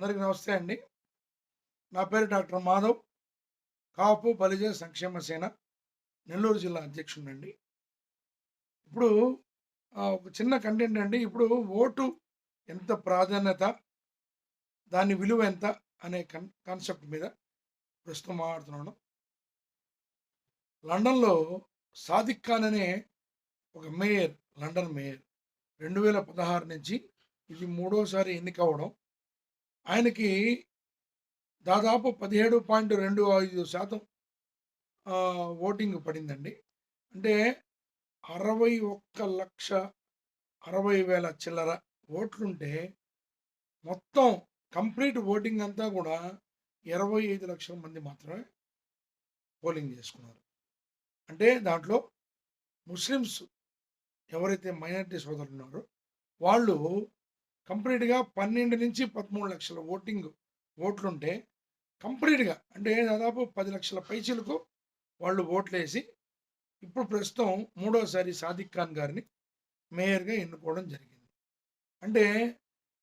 అందరికీ నమస్తే అండి. నా పేరు డాక్టర్ మాధవ్. కాపు బలిజ సంక్షేమ సేన నెల్లూరు జిల్లా అధ్యక్షుడండి ఇప్పుడు ఒక చిన్న కంటెంట్ అండి. ఇప్పుడు ఓటు ఎంత ప్రాధాన్యత దాని విలువ ఎంత అనే కన్ కాన్సెప్ట్ మీద ప్రస్తుతం మాట్లాడుతున్నాను. లండన్లో సాదిక్ ఖాన్ అనే ఒక మేయర్ లండన్ మేయర్ రెండు వేల పదహారు నుంచి ఇది మూడోసారి ఎన్నిక అవడం ఆయనకి దాదాపు పదిహేడు పాయింట్ రెండు ఐదు శాతం ఓటింగ్ పడిందండి. అంటే అరవై ఒక్క లక్ష అరవై వేల చిల్లర ఓట్లుంటే మొత్తం కంప్లీట్ ఓటింగ్ అంతా కూడా ఇరవై ఐదు లక్షల మంది మాత్రమే పోలింగ్ చేసుకున్నారు. అంటే దాంట్లో ముస్లిమ్స్ ఎవరైతే మైనారిటీ సోదరులు ఉన్నారో వాళ్ళు కంప్లీట్గా పన్నెండు నుంచి పదమూడు లక్షల ఓటింగ్ ఓట్లుంటే కంప్లీట్గా అంటే దాదాపు పది లక్షల పైచీలకు వాళ్ళు ఓట్లేసి ఇప్పుడు ప్రస్తుతం మూడోసారి సాదిక్ ఖాన్ గారిని మేయర్గా ఎన్నుకోవడం జరిగింది. అంటే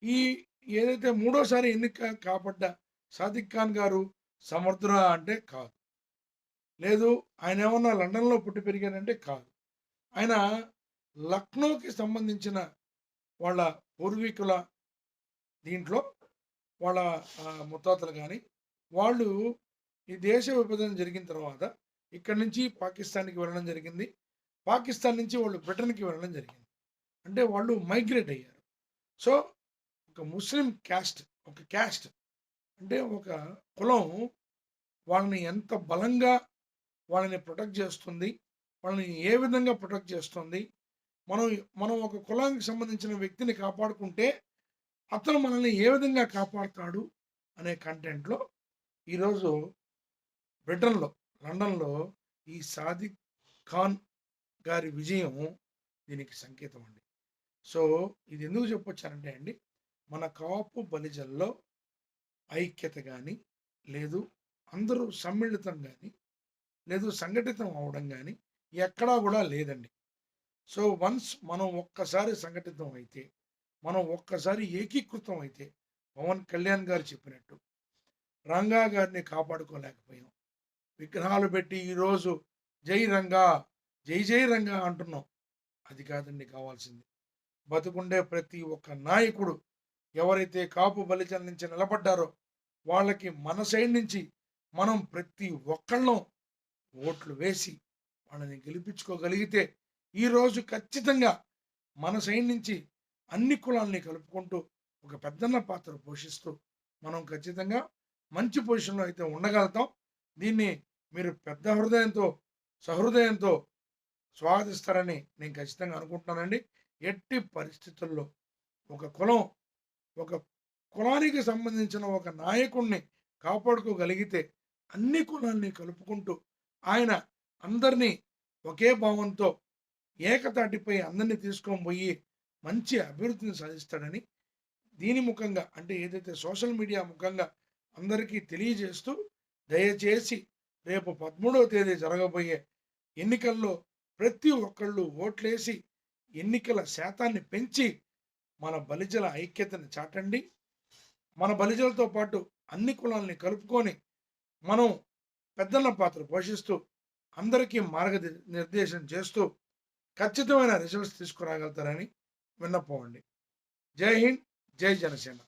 ఈ ఏదైతే మూడోసారి ఎన్నిక కాబడ్డ సాదిక్ ఖాన్ గారు సమర్థురా అంటే కాదు. లేదు ఆయన ఏమన్నా లండన్లో పుట్టి పెరిగారంటే కాదు. ఆయన లక్నోకి సంబంధించిన వాళ్ళ పూర్వీకుల దీంట్లో వాళ్ళ ముత్తాతలు కానీ వాళ్ళు ఈ దేశ విభజన జరిగిన తర్వాత ఇక్కడి నుంచి పాకిస్తాన్కి వెళ్ళడం జరిగింది. పాకిస్తాన్ నుంచి వాళ్ళు బ్రిటన్కి వెళ్ళడం జరిగింది. అంటే వాళ్ళు మైగ్రేట్ అయ్యారు. సో ఒక ముస్లిం క్యాస్ట్ ఒక క్యాస్ట్ అంటే ఒక కులం వాళ్ళని ఎంత బలంగా వాళ్ళని ప్రొటెక్ట్ చేస్తుంది వాళ్ళని ఏ విధంగా ప్రొటెక్ట్ చేస్తుంది మనం మనం ఒక కులానికి సంబంధించిన వ్యక్తిని కాపాడుకుంటే అతను మనల్ని ఏ విధంగా కాపాడుతాడు అనే కంటెంట్లో ఈరోజు బ్రిటన్లో లండన్లో ఈ సాదిక్ ఖాన్ గారి విజయం దీనికి సంకేతం అండి. సో ఇది ఎందుకు చెప్పొచ్చారంటే అండి మన కాపు బలిజల్లో ఐక్యత కానీ లేదు అందరూ సమ్మిళితం కానీ లేదు సంఘటితం అవడం కానీ ఎక్కడా కూడా లేదండి. సో వన్స్ మనం ఒక్కసారి సంఘటితం అయితే మనం ఒక్కసారి ఏకీకృతం అయితే పవన్ కళ్యాణ్ గారు చెప్పినట్టు రంగా గారిని కాపాడుకోలేకపోయాం. విగ్రహాలు పెట్టి ఈరోజు జై రంగా జై జై రంగా అంటున్నాం. అది కాదండి కావాల్సింది. బతుకుండే ప్రతి ఒక్క నాయకుడు ఎవరైతే కాపు బలిజల నుంచి నిలబడ్డారో వాళ్ళకి మన సైడ్ నుంచి మనం ప్రతి ఒక్కళ్ళం ఓట్లు వేసి వాళ్ళని గెలిపించుకోగలిగితే ఈరోజు ఖచ్చితంగా మన సైడ్ నుంచి అన్ని కులాల్ని కలుపుకుంటూ ఒక పెద్దన్న పాత్ర పోషిస్తూ మనం ఖచ్చితంగా మంచి పొజిషన్లో అయితే ఉండగలుగుతాం. దీన్ని మీరు పెద్ద హృదయంతో సహృదయంతో స్వాగతిస్తారని నేను ఖచ్చితంగా అనుకుంటున్నానండి. ఎట్టి పరిస్థితుల్లో ఒక కులం ఒక కులానికి సంబంధించిన ఒక నాయకుడిని కాపాడుకోగలిగితే అన్ని కులాల్ని కలుపుకుంటూ ఆయన అందరినీ ఒకే భావంతో ఏకతాటిపై అందరినీ తీసుకొని పోయి మంచి అభివృద్ధిని సాధిస్తాడని దీని ముఖంగా అంటే ఏదైతే సోషల్ మీడియా ముఖంగా అందరికీ తెలియజేస్తూ దయచేసి రేపు పదమూడవ తేదీ జరగబోయే ఎన్నికల్లో ప్రతి ఒక్కళ్ళు ఓట్లేసి ఎన్నికల శాతాన్ని పెంచి మన బలిజల ఐక్యతని చాటండి. మన బలిజలతో పాటు అన్ని కులాల్ని కలుపుకొని మనం పెద్దల పాత్ర పోషిస్తూ అందరికీ మార్గ నిర్దేశం చేస్తూ ఖచ్చితమైన రిజల్ట్స్ తీసుకురాగలుగుతారని విన్నపం అండి. జై హింద్ జై జనసేన.